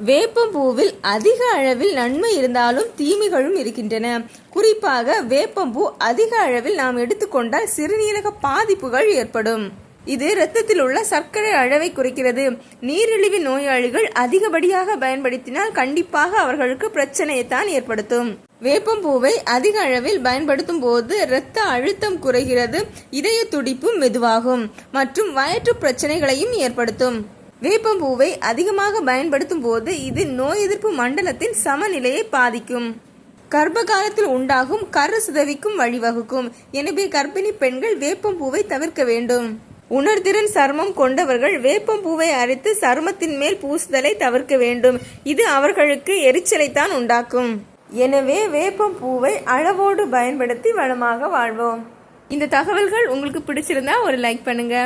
வேப்பம்பூவில் அதிக அளவில் நன்மை இருந்தாலும் தீமைகளும் இருக்கின்றன. குறிப்பாக வேப்பம்பூ அதிக அளவில் நாம் எடுத்துக்கொண்டால் சிறுநீரக பாதிப்புகள் ஏற்படும். இது இரத்தத்தில் உள்ள சர்க்கரை அளவை குறைக்கிறது. நீரிழிவு நோயாளிகள் அதிகப்படியாக பயன்படுத்தினால் கண்டிப்பாக அவர்களுக்கு பிரச்சனையை தான் ஏற்படுத்தும். வேப்பம்பூவை அதிக அளவில் பயன்படுத்தும் போது இரத்த அழுத்தம் குறைகிறது இதய துடிப்பும் மெதுவாகும் மற்றும் வயிற்று பிரச்சனைகளையும் ஏற்படுத்தும். வேப்பம்பூவை அதிகமாக பயன்படுத்தும் போது இது நோய் எதிர்ப்பு மண்டலத்தின் சமநிலையை பாதிக்கும். கர்ப்ப காலத்தில் உண்டாகும் கரு சிதவிக்கும் வழிவகுக்கும். எனவே கர்ப்பிணி பெண்கள் வேப்பம்பூவை தவிர்க்க வேண்டும். உணர்திறன் சருமம் கொண்டவர்கள் வேப்பம்பூவை அரைத்து சருமத்தின் மேல் பூசுதலை தவிர்க்க வேண்டும். இது அவர்களுக்கு எரிச்சலைத்தான் உண்டாக்கும். எனவே வேப்பம்பூவை அளவோடு பயன்படுத்தி வளமாக வாழ்வோம். இந்த தகவல்கள் உங்களுக்கு பிடிச்சிருந்தா ஒரு லைக் பண்ணுங்க.